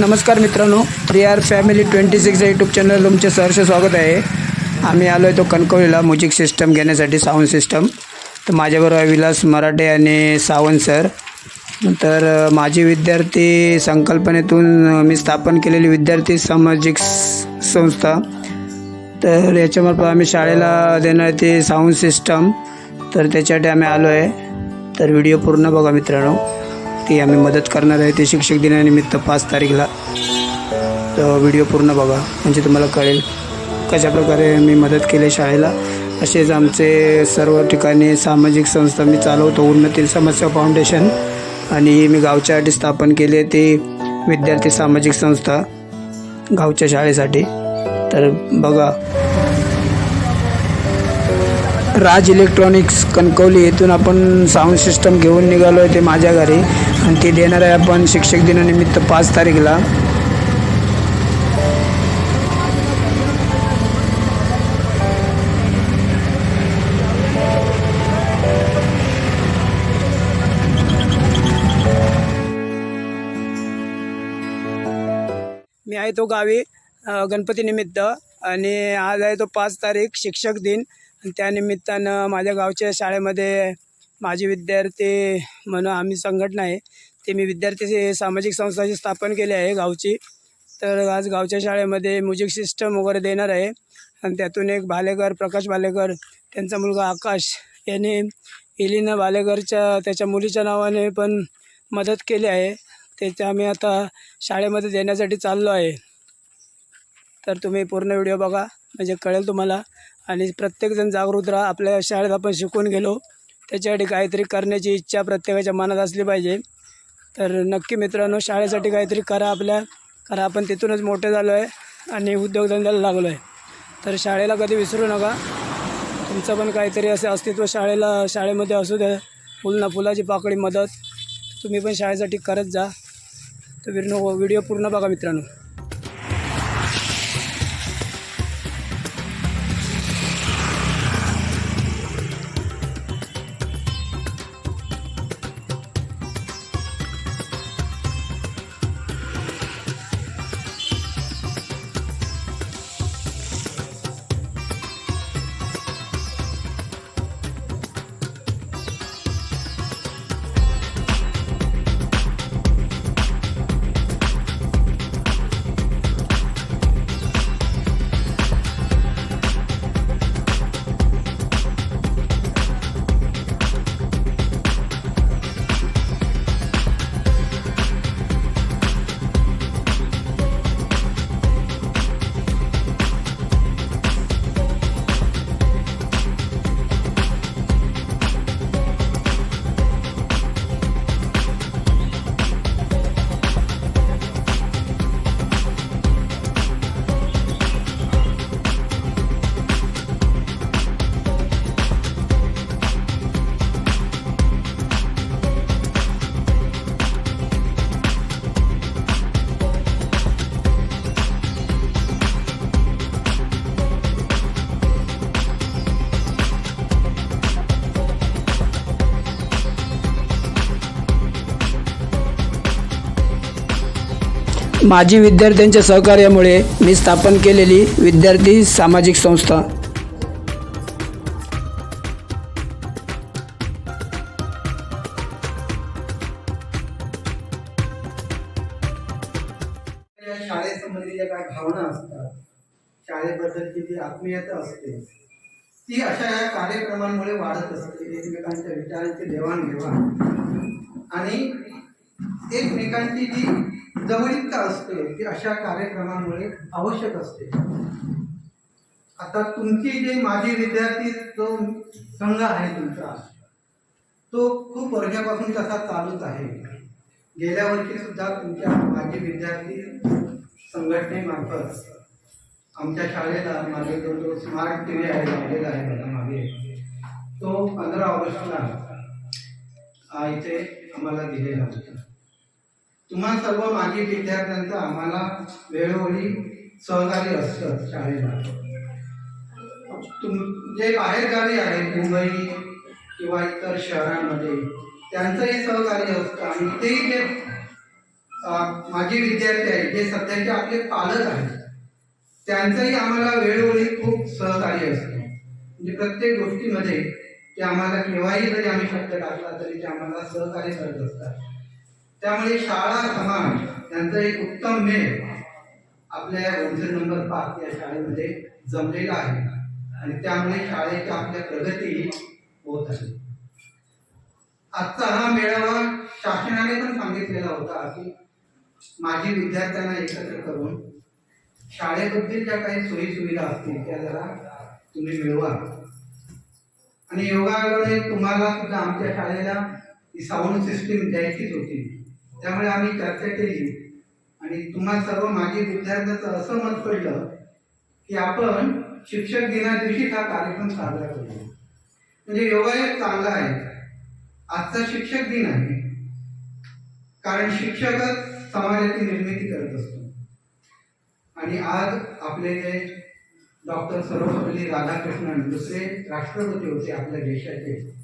नमस्कार मित्रांनो three R family twenty six YouTube channel तुमचे सहर्ष स्वागत आहे. आम्ही आलो आहे तो कणकवलीला म्युझिक सिस्टम घेण्यासाठी साऊंड सिस्टम तर माझ्याबरोबर आहे विलास मराठे आणि सावंत सर. तर माझी विद्यार्थी संकल्पनेतून मी स्थापन केलेली विद्यार्थी सामाजिक संस्था. तर याच्यामार्फत आम्ही शाळेला देणार ते साऊंड सिस्टम तर त्याच्यासाठी आम्ही आलो आहे तर व्हिडिओ पूर्ण बघा मित्रांनो. ती आम्ही मदत करणार आहे. ते शिक्षक दिनानिमित्त पाच तारीखला तर व्हिडिओ पूर्ण बघा. म्हणजे तुम्हाला कळेल कशा प्रकारे मी मदत केली शाळेला. असेच आमचे सर्व ठिकाणी सामाजिक संस्था मी चालवतो. उन्नतील समस्या फाउंडेशन आणि मी गावच्यासाठी स्थापन केली आहे ती विद्यार्थी सामाजिक संस्था गावच्या शाळेसाठी. तर बघा. राज इलेक्ट्रॉनिक्स कणकवली येथून आपण साऊंड सिस्टम घेऊन निघालो आहे ते माझ्या घरी. आणि ते देणार आहे आपण. शिक्षक दिनानिमित्त पाच तारीखला. मी आहे तो गावी गणपतीनिमित्त आणि आज आहे तो पाच तारीख शिक्षक दिन. त्यानिमित्तानं माझ्या गावच्या शाळेमध्ये माझे विद्यार्थी म्हणून आम्ही संघटना आहे. ते मी विद्यार्थी सामाजिक संस्थाची स्थापन केली आहे गावची तर आज गावच्या शाळेमध्ये म्युझिक सिस्टम वगैरे देणार आहे. आणि त्यातून एक भालेकर प्रकाश भालेकर त्यांचा मुलगा आकाश याने इलिना भालेकरच्या त्याच्या मुलीच्या नावाने पण मदत केली आहे. त्याच्या आम्ही आता शाळेमध्ये देण्यासाठी चाललो आहे. तर तुम्ही पूर्ण व्हिडिओ बघा म्हणजे कळेल तुम्हाला. आणि प्रत्येकजण जागृत राहा आपल्या शाळेत आपण शिकून गेलो. त्याच्यासाठी काहीतरी करण्याची इच्छा प्रत्येकाच्या मनात असली पाहिजे. तर नक्की मित्रांनो शाळेसाठी काहीतरी करा आपल्या. कारण आपण तिथूनच मोठे झालो आहे आणि उद्योगधंद्याला लागलो आहे तर शाळेला कधी विसरू नका. तुमचं पण काहीतरी असं अस्तित्व शाळेला शाळेमध्ये असू द्या फुल ना फुलाची पाकळी मदत. तुम्ही पण शाळेसाठी करत जा. तर विरनो व्हिडिओ पूर्ण बघा मित्रांनो. माजी विद्यार्थ्यांच्या सहकार्यामुळे मी स्थापन केलेली विद्यार्थी सामाजिक संस्था. शाळेसंबंधी ज्या काही भावना असतात? शाळेबद्दलची जी आत्मीयता असते? ती अशा या कार्यक्रमांमुळे वाढत असते एकमेकांच्या विचारांची देवाणघेवाण. आणि एकमेकांची जी जवळीकता असते ती अशा कार्यक्रमांमुळे आवश्यक असते. आता तुमची जे माजी विद्यार्थी जो संघ आहे तुमचा तो खूप वर्षापासून तसा चालूच आहे. गेल्या वर्षी सुद्धा तुमच्या माजी विद्यार्थी संघटनेमार्फत आमच्या शाळेला मागे जो जो स्मार्ट टी व्ही आहे लावलेला आहे मला मागे. तो पंधरा ऑगस्टला इथे आम्हाला दिलेला होता. तुम्हा सर्व मागील विद्यार्थ्यांचं आम्हाला वेळोवेळी सहकार्य असतं शाळेला. तुम जे बाहेरगावी आहेत मुंबई किंवा इतर शहरांमध्ये त्यांचंही सहकार्य असतं. आणि तेही जे अं, माजी विद्यार्थी आहेत जे सध्याचे आपले पालक आहेत त्यांचंही आम्हाला वेळोवेळी खूप सहकार्य असतं. म्हणजे प्रत्येक गोष्टीमध्ये ते आम्हाला केव्हाही जरी आम्ही शब्द टाकला तरी ते आम्हाला सहकार्य करत असतात. त्यामुळे शाळा समाज यांचा एक उत्तम मेळ आपल्या होलसेल नंबर पाच या शाळेमध्ये जमलेला आहे. आणि त्यामुळे शाळेची आपल्या प्रगती होत आहे. आजचा हा मेळावा शासनाने पण सांगितलेला होता की माझी विद्यार्थ्यांना एकत्र करून शाळेबद्दल ज्या काही सोयी सुविधा असतील त्या जरा तुम्ही मिळवा. आणि योगायोगाने तुम्हाला सुद्धा आमच्या शाळेला ही साऊंड सिस्टीम द्यायचीच होती. त्यामुळे आम्ही चर्चा केली. आणि तुम्हा सर्व माजी विद्यार्थ्याचं असं मत पडलं की आपण शिक्षक दिना दिवशी हा कार्यक्रम साजरा करूया म्हणजे योगायोग चांगला आहे. आजचा शिक्षक दिन आहे. कारण शिक्षकच समाजाची निर्मिती करत असतो. आणि आज आपले जे डॉक्टर सर्वपल्ली राधाकृष्णन दुसरे राष्ट्रपती होते आपल्या देशाचे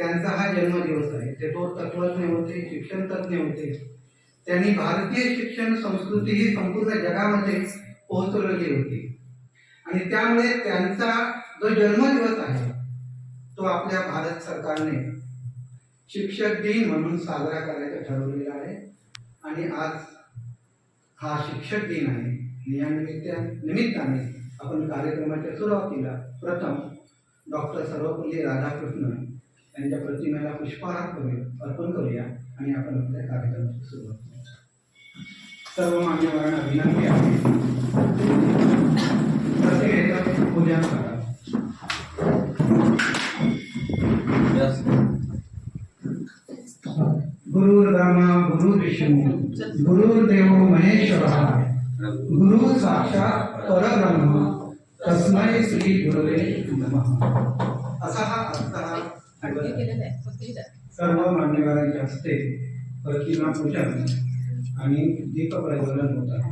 त्यांचा हा जन्मदिवस आहे. ते तो तत्वज्ञ होते शिक्षण तज्ज्ञ होते. त्यांनी भारतीय शिक्षण संस्कृती ही संपूर्ण जगामध्ये पोहोचवलेली होती. आणि त्यामुळे त्यांचा जो जन्मदिवस आहे तो आपल्या भारत सरकारने शिक्षक दिन म्हणून साजरा करायचं ठरवलेला आहे. आणि आज हा शिक्षक दिन आहे. आणि या निमित्ताने आपण कार्यक्रमाच्या सुरुवातीला प्रथम डॉक्टर सर्वपल्ली राधाकृष्णन यांच्या प्रतिमेला पुष्पहार करूया अर्पण करूया आणि आपण आपल्या कार्यक्रमाची सुरुवात करूया. सर्व मान्यवरांना विनंती आहे. प्रतिमेचं पूजन करा. गुरुर्ब्रह्मा गुरु विष्णू गुरुर्देव महेश्वर गुरु साक्षात परब्रह्म तस्मै श्री गुरुवे नमः. असा हा सर्व मान्यवरांच्या हस्ते प्रतिमा पूजन आणि दीप प्रज्वलन होत आहे.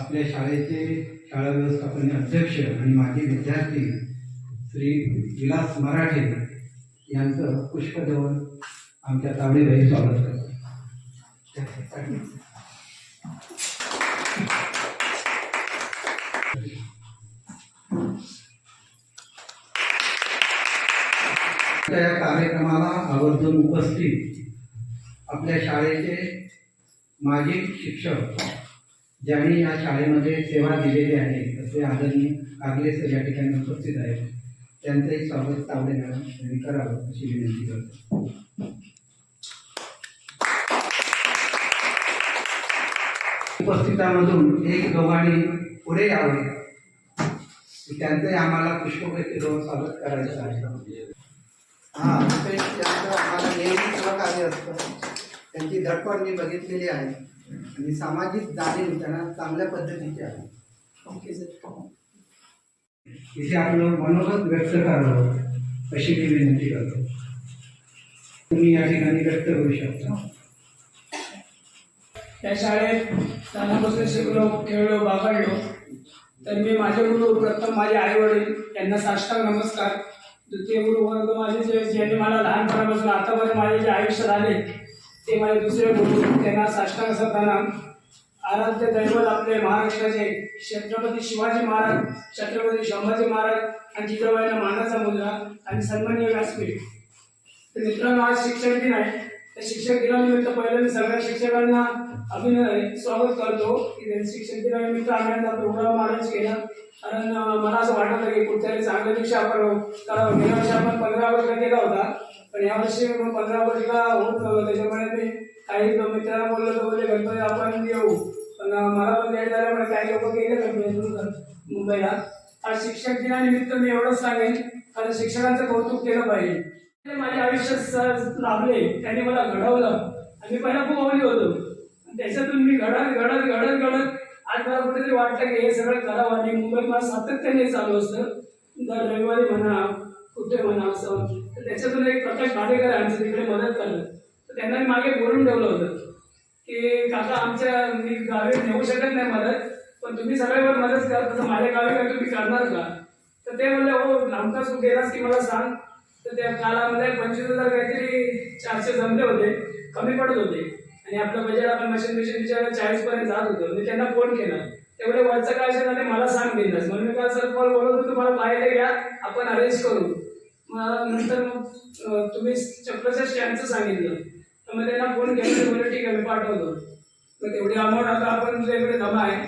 आपल्या शाळेचे शाळा व्यवस्थापन अध्यक्ष आणि माजी विद्यार्थी श्री विलास मराठे यांचं पुष्पदेवन आमच्या तावडीबाई स्वागत करतो. उपस्थित आपल्या शाळेचे माजी शिक्षक ज्यांनी या शाळेमध्ये सेवा दिलेली आहे असे आदरणीय आगले सर या ठिकाणी उपस्थित आहेत. त्यांचंही स्वागत तावडे मॅडम यांनी करावं अशी विनंती करतो. उपस्थितांमधून एक दोघांनी पुढे यावे. त्यांचंही आम्हाला पुष्पवृत्ती देऊन स्वागत करायचं आहे. हा आम्हाला नेहमी सहकार्य असतं. त्यांची धडपड मी बघितलेली आहे. आणि सामाजिक जाणीव त्यांना चांगल्या पद्धतीची आहे. इथे आपलं मनोगत व्यक्त करावं अशी मी विनंती करतो. तुम्ही या ठिकाणी व्यक्त करू शकता. त्या शाळेत लहानापासून शिकलो खेळलो बागडलो. तर मी माझे गुरु प्रथम माझे आई वडील यांना साष्टांग नमस्कार. द्वितीय गुरु वर्ग माझे जे ज्यांनी मला लहानपणापासून आतापर्यंत माझे जे आयुष्य झाले ते माझे दुसरे गुरु त्यांना साष्टांग प्रणाम आराध्य दैवत आपले महाराष्ट्राचे छत्रपती शिवाजी महाराज छत्रपती संभाजी महाराज आणि जिजाबाईंना मानाचा मुलगा आणि सन्मान्य व्यासपीठ. तर मित्रांनो आज शिक्षक दिन आहे. त्या शिक्षक दिनानिमित्त पहिलं मी सगळ्या शिक्षकांना अभिनय स्वागत करतो की त्यांनी शिक्षक दिनानिमित्त आम्ही प्रोग्राम अरेंज केला. कारण मला असं वाटत होतं की कुठल्याही चांगलं आपण कारण गेल्या वर्षी आपण पंधरा ऑगस्टला केला होता. पण यावर्षी पंधरा ऑगस्टला होत त्याच्यामुळे मी काही मित्रांना बोललो तर बोलले गणपती आपण येऊ पण मला पण लेट झाल्यामुळे काही लोक गेले गणपती मुंबईला. आज शिक्षक दिनानिमित्त मी एवढंच सांगेन. कारण शिक्षकांचं कौतुक केलं पाहिजे. माझे माझ्या आयुष्यात सहज लाभले. त्यांनी मला घडवलं. आणि मी पहिला खूप आवडली होतो. त्याच्यातून मी घडत घडत घडत घडत आज मला कुठेतरी वाटलं की हे सगळं करावं आणि मुंबईत मला सातत्याने चालू असतं. दर रविवारी म्हणा कुठे म्हणा असं. तर त्याच्यातून एक प्रकाश भाडेकर आहे तिकडे मदत करलं तर त्यांना मी मागे बोलून ठेवलं होतं की काका आमच्या मी गावी नेऊ शकत नाही मदत पण तुम्ही सगळ्यावर मदत करा. तसं माझ्या गावी काय तुम्ही करणार का? तर ते म्हणले हो लांबकाच तू गेलास की मला सांग. तर त्या काळामध्ये पंचवीस हजार काहीतरी चारशे जमले होते. कमी पडत होते. आणि आपलं बजेट आपण मशीन मशीन चाळीस पर्यंत जात होतं. मी त्यांना फोन केला. तेवढे वरचं काय असेल मला सांग देणार म्हणून मी काय सर कॉल बोलवतो तुम्हाला पाहिलं घ्या आपण अरेंज करू. मग नंतर मग तुम्ही चप्पलच्या स्टँडचं सांगितलं. तर मग त्यांना फोन केला बोलले ठीक आहे मी पाठवतो. मग तेवढी अमाऊंट आता आपण तुझ्याकडे जमा आहे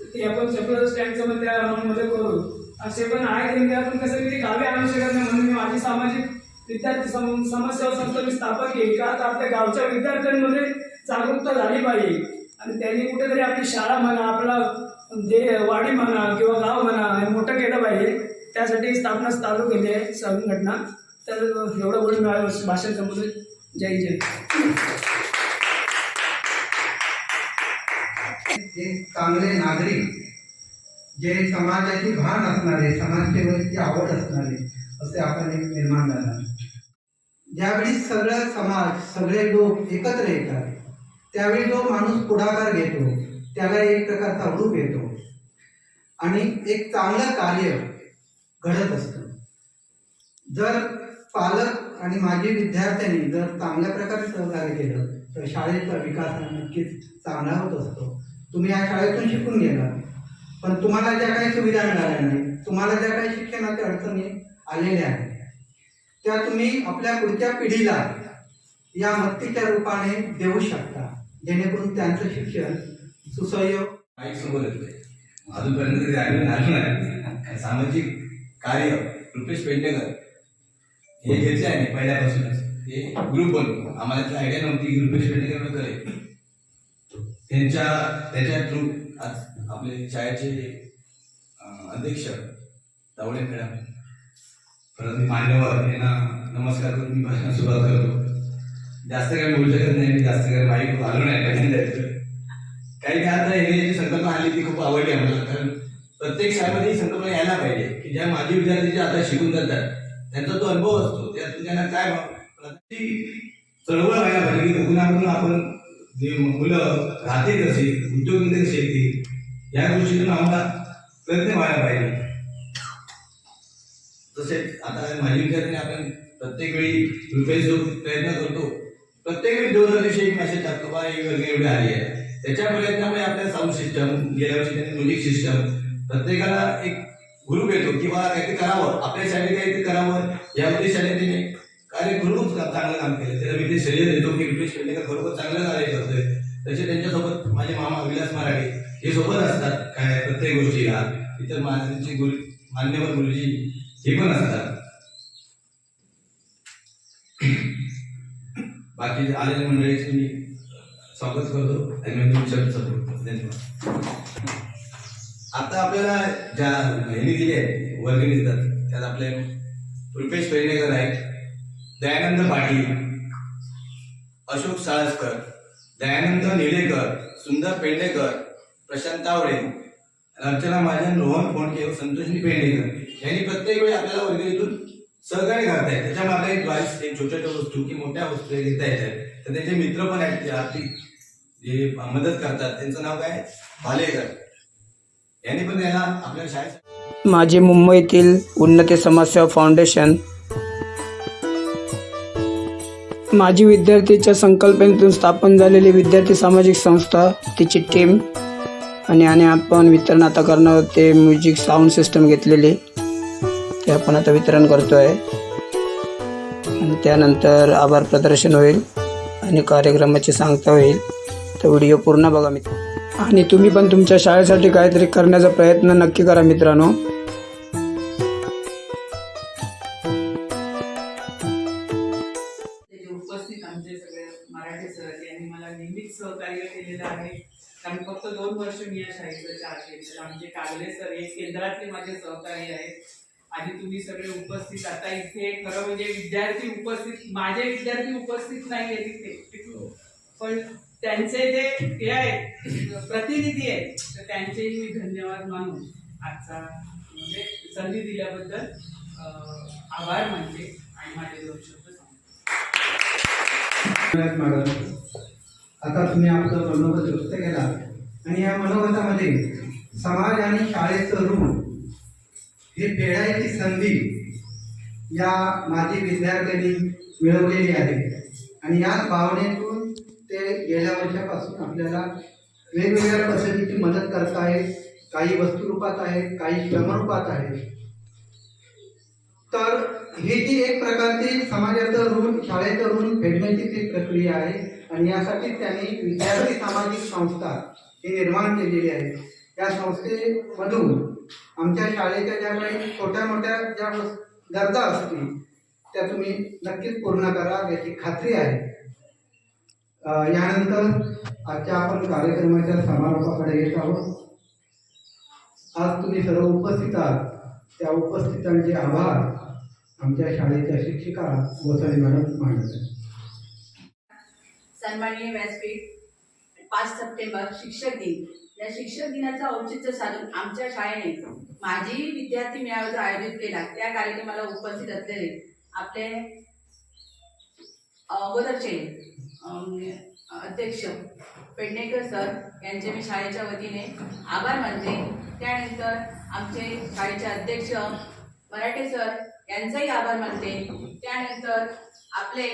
तर ती आपण चक्र स्टँडचं मग त्या अमाऊंटमध्ये करू. असे पण आहेत त्यांनी आपण कसं की गावी आणू शकत नाही. म्हणून मी माझी सामाजिक विद्यार्थी सम समस्या संस्था मी स्थापन केली. का? आता आपल्या गावच्या विद्यार्थ्यांमध्ये जागरूकता झाली पाहिजे. आणि त्यांनी कुठेतरी आपली शाळा म्हणा आपला दे वाडी म्हणा किंवा गाव म्हणा हे मोठं केलं पाहिजे. त्यासाठी स्थापना चालू केली आहे संघटना. तर एवढं बोलून मिळालं भाषण समजून जय जय चांगले नागरिक जे समाजाची भान असणारे समाजसेवेची आवड असणारे असे आपण एक निर्माण झाला. ज्यावेळी सगळं समाज सगळे लोक एकत्र येतात त्यावेळी जो माणूस पुढाकार घेतो त्याला एक प्रकारचा रूप येतो. आणि एक चांगलं कार्य घडत असतं. जर पालक आणि माजी विद्यार्थ्यांनी जर चांगल्या प्रकारे सहकार्य केलं तर शाळेचा विकास हा नक्कीच चांगला होत असतो. तुम्ही या शाळेतून शिकून गेला. पण तुम्हाला ज्या काही सुविधा मिळाल्या नाही तुम्हाला ज्या काही शिक्षणाच्या अडचणी आलेल्या आहेत त्या तुम्ही आपल्या पुढच्या पिढीला या मत्तीच्या रूपाने देऊ शकता. जेणेकरून त्यांचं शिक्षण सुसह्य माईक समोर येतोय अजूनपर्यंत तरी आम्ही नाही. सामाजिक कार्य रुपेश पेडणेकर हे घेतले आहे पहिल्यापासूनच. हे ग्रुप बनतो आम्हाला त्याची आयडिया नव्हती की रुपेश पेडणेकर करेल. त्यांच्या त्याच्या थ्रू आज आपले शाळेचे अध्यक्ष तावडे मॅडम परत मान्यवर यांना नमस्कार करून मी भाषण सुरुवात करतो. जास्त काही बोलू शकत नाही जास्त काही माहीत आलो नाही पहिल्यांदा काही काय आता हे जी संकल्पना आली ती खूप आवडली आम्हाला. कारण प्रत्येक शाळेमध्ये ही संकल्पना यायला पाहिजे की ज्या माजी विद्यार्थी जे आता शिकून जातात त्यांचा तो अनुभव असतो. त्यात त्यांना काय प्रत्येक चळवळ व्हायला पाहिजे की कुणाकडून आपण जे मुलं राहते कशी उद्योगधंदे कसे येतील या गोष्टीतून आम्हाला प्रयत्न व्हायला पाहिजे. तसेच आता माजी विद्यार्थ्यांनी आपण प्रत्येक वेळी रुपये जो प्रयत्न करतो प्रत्येक वेळी दिवशी एक मेसेज टाकतो बा ही वर्ग एवढी आली आहे. त्याच्या प्रयत्नामुळे आपल्या साऊंड सिस्टम गेल्या वर्षी त्यांनी म्युझिक सिस्टम प्रत्येकाला एक ग्रुप येतो किंवा काहीतरी करावं आपल्या शाळेत काहीतरी करावं. या उद्देशाने त्यांनी कार्य करूनच चांगलं काम केलं. त्याला मी ते श्रेय देतो की रुपेश पेंडेकर बरोबर चांगलं कार्य करतोय. तसे त्यांच्यासोबत माझे मामा विलास मराठे हे सोबत असतात काय प्रत्येक गोष्टीला. इतर महाराजांचे गुरु मान्यवर गुरुजी हे पण असतात. बाकी आलेल्या मंडळीचे मी स्वागत करतो. आणि मी तुमच्या धन्यवाद. आता आपल्याला ज्या बहिणी दिली आहेत वर्गणी देतात त्यात आपले रुपेश पेडणेकर आहेत दयानंद पाटील अशोक साळसकर दयानंद निलेकर सुंदर पेंडेकर प्रशांत तावडे अर्चना महाजन रोहन फोंडके व संतोषी पेंडेकर यांनी प्रत्येक वेळी आपल्याला वर्गणीतून सहकार्य करतायत त्याच्यामागे एक द्वारे एक छोट्या छोट्या वस्तू की मोठ्या वस्तू घेता येतात. तर त्यांचे मित्र पण आहेत जे आर्थिक जे मदत करतात. त्यांचं नाव काय? भालेकर. यांनी पण त्यांना आपल्या शाळेत माझे मुंबईतील उन्नती समाजसेवा फाउंडेशन माजी विद्यार्थीच्या संकल्पनेतून स्थापन झालेली विद्यार्थी सामाजिक संस्था तिची टीम आणि आणि आपण वितरण आता करणार आहोत ते म्युझिक साऊंड सिस्टम घेतलेली. ते आपण आता वितरण करतो आहे आणि त्यानंतर आभार प्रदर्शन होईल आणि कार्यक्रमाची सांगता होईल. तर व्हिडिओ पूर्ण बघा मित्र. आणि तुम्ही पण तुमच्या शाळेसाठी काहीतरी करण्याचा प्रयत्न नक्की करा मित्रांनो. उपस्थित आमचे सगळे मराठी सर यांनी मला नेहमीच सहकार्य केलेलं आहे. कारण फक्त दोन वर्ष मी या शाळेचं चार केलेलं आमचे कागले सर हे केंद्रातले माझे सहकारी आहेत. आणि तुम्ही सगळे उपस्थित आता इथे खरं म्हणजे विद्यार्थी उपस्थित माझे विद्यार्थी उपस्थित नाही आहेत इथे. पण त्यांचे जे हे आहेत प्रतिनिधी आहेत तर त्यांचेही मी धन्यवाद मानून आजचा म्हणजे संधी दिल्याबद्दल आभार मानते आणि माझे दोन शब्द सांगते मॅडम. आता तुम्ही आपलं मनोगत व्यक्त केला. आणि या मनोगतामध्ये समाज आणि शाळेचं ऋण हे फेडायची संधी या माजी विद्यार्थ्यांनी मिळवलेली आहे. आणि याच भावनेतून ते गेल्या वर्षापासून आपल्याला वेगवेगळ्या पद्धतीची मदत करत आहेत. काही वस्तुरूपात आहेत काही श्रमरूपात आहेत तर ही जी एक प्रकारची समाजाचं ऋण शाळेचं ऋण फेडण्याची ती प्रक्रिया आहे आणि यासाठी त्यांनी विद्यार्थी सामाजिक संस्था ही निर्माण केलेली आहे. या संस्थेमधून आमच्या शाळेच्या ज्या काही छोट्या मोठ्या ज्या गरजा असतील त्या तुम्ही नक्कीच पूर्ण करा याची खात्री आहे. यानंतर आजच्या आपण कार्यक्रमाच्या समारोपाकडे येत आहोत. आज तुम्ही सर्व उपस्थित आहात. त्या उपस्थितांचे आभार आमच्या शाळेच्या शिक्षिका गोसावी मॅडम मांडत सन्माननीय व्यासपीठ पाच सप्टेंबर शिक्षक दिन. या शिक्षक दिनाचं औचित्य साधून आमच्या शाळेने माझी विद्यार्थी मेळाव्याचा आयोजित केला. त्या कार्यक्रमाला उपस्थित असलेले आपले अगोदरचे अध्यक्ष पेडणेकर सर यांचे मी शाळेच्या वतीने आभार मानते. त्यानंतर आमचे शाळेचे अध्यक्ष मराठे सर यांचाही आभार मानते. त्यानंतर आपले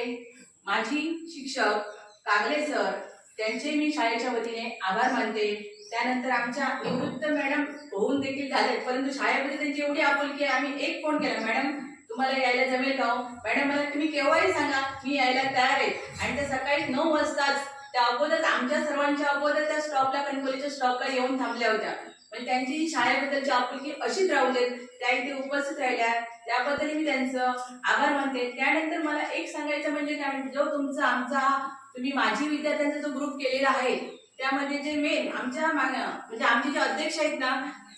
माजी शिक्षक कागले सर त्यांचे मी शाळेच्या वतीने आभार मानते. त्यानंतर आमच्या निवृत्त मॅडम होऊन देखील झाले. परंतु शाळेमध्ये त्यांची एवढी आपुलकी आहे आम्ही एक फोन केला मॅडम तुम्हाला यायला जमेल का हो? मॅडम मला तुम्ही केव्हाही सांगा मी यायला तयार आहे. आणि त्या सकाळी नऊ वाजताच त्या अगोदर आमच्या सर्वांच्या अगोदर त्या स्टॉपला कणकोलीच्या स्टॉपला येऊन थांबल्या होत्या. पण त्यांची शाळेबद्दलची आपुलकी अशीच राहू देत त्या इथे उपस्थित राहिल्या. त्याबद्दल मी त्यांचं आभार मानते. त्यानंतर मला एक सांगायचं म्हणजे काय म्हणजे जो तुमचा आमचा तुम्ही माझी विद्यार्थ्यांचा जो ग्रुप केलेला आहे त्यामध्ये जे मेन आमच्या म्हणजे आमचे जे अध्यक्ष आहेत ना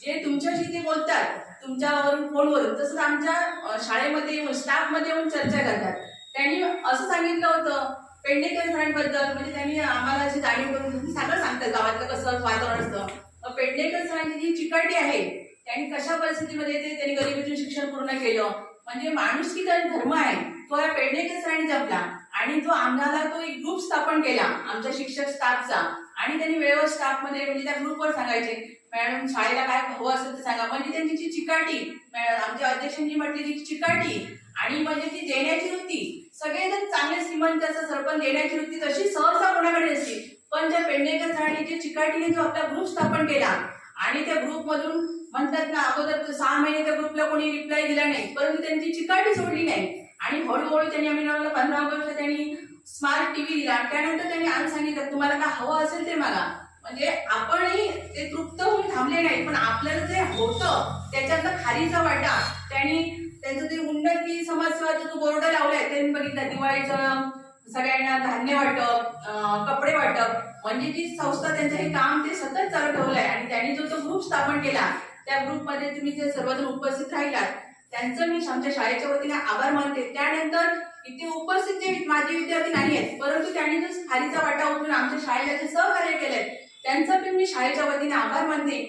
जे तुमच्याशी ते बोलतात तुमच्यावरून फोनवरून तसंच आमच्या शाळेमध्ये येऊन स्टाफमध्ये येऊन चर्चा करतात. त्यांनी असं सांगितलं होतं पेडणेकर सरांबद्दल म्हणजे त्यांनी आम्हाला अशी जाणीव करून सगळं सांगतात गावातलं कसं वातावरण असतं. पेंडेकर पेडणेकर सरांची जी चिकाटी आहे त्यांनी कशा परिस्थितीमध्ये ते त्यांनी गरिबीतून शिक्षण पूर्ण केलं? म्हणजे माणूस की धर्म आहे तो या पेंडेकर सरांनी जपला आणि तो आम्हाला तो एक ग्रुप स्थापन केला आमच्या शिक्षक स्टाफचा आणि त्यांनी वेळेवर स्टाफमध्ये म्हणजे त्या ग्रुपवर सांगायचे मॅडम शाळेला काय हवं असेल ते सांगा. म्हणजे त्यांची जी चिकाटी आमच्या अध्यक्षांनी म्हटली जी चिकाटी आणि म्हणजे ती देण्याची वृत्ती सगळेजण चांगले श्रीमंत असं सरपंच देण्याची वृत्ती तशी सहसा कोणाकडे नसते. पण त्या पेंडेकर सरांनी जे चिकाटीने जो आपला ग्रुप स्थापन केला आणि त्या ग्रुपमधून म्हणतात ना अगोदर सहा महिने त्या ग्रुपला कोणी रिप्लाय दिला नाही परंतु त्यांची चिकाटी सोडली नाही. आणि हळूहळू त्यांनी आम्ही पंधरा ऑगस्ट त्यांनी स्मार्ट टीव्ही दिला. त्यानंतर त्यांनी आम्ही सांगितलं तुम्हाला काय हवं असेल ते मागा. म्हणजे आपणही ते तृप्त होऊन थांबले नाही पण आपल्याला जे होतं त्याच्यातला खारीचा वाटा त्यांनी त्यांचं ते उन्नती समाजसेवाचा जो बोर्ड लावलाय त्यांनी बघितलं दिवाळीचं सगळ्यांना धान्य वाटप कपडे वाटप म्हणजे जी संस्था त्यांचं हे काम ते सतत चालू ठेवलंय. आणि त्यांनी जो तो ग्रुप स्थापन केला त्या ग्रुपमध्ये तुम्ही जे सर्वजण उपस्थित राहिलात त्यांचं मी आमच्या शाळेच्या वतीने आभार मानते. त्यानंतर इथे उपस्थित जे माझे विद्यार्थी नाही आहेत परंतु त्यांनी जो खालीचा वाटा उठून आमच्या शाळेला जे सहकार्य केलंय त्यांचं पण मी शाळेच्या वतीने आभार मानते.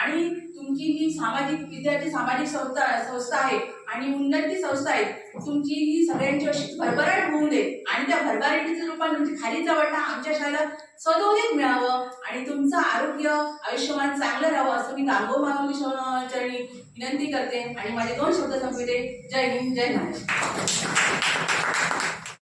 आणि तुमची ही सामाजिक विद्यार्थी सामाजिक संस्था संस्था आहे आणि उन्नती संस्था आहे तुमची ही सगळ्यांची अशी भरभराट होऊ दे आणि त्या भरभराटीचं रूपात तुमची खालीचा वाटा आमच्या शाळेला सदोदित मिळावं आणि तुमचं आरोग्य आयुष्यमान चांगलं राहावं असं मी गांगो मागवली चरणी विनंती करते. आणि माझे दोन शब्द संपविते. जय हिंद जय महाराष्ट्र.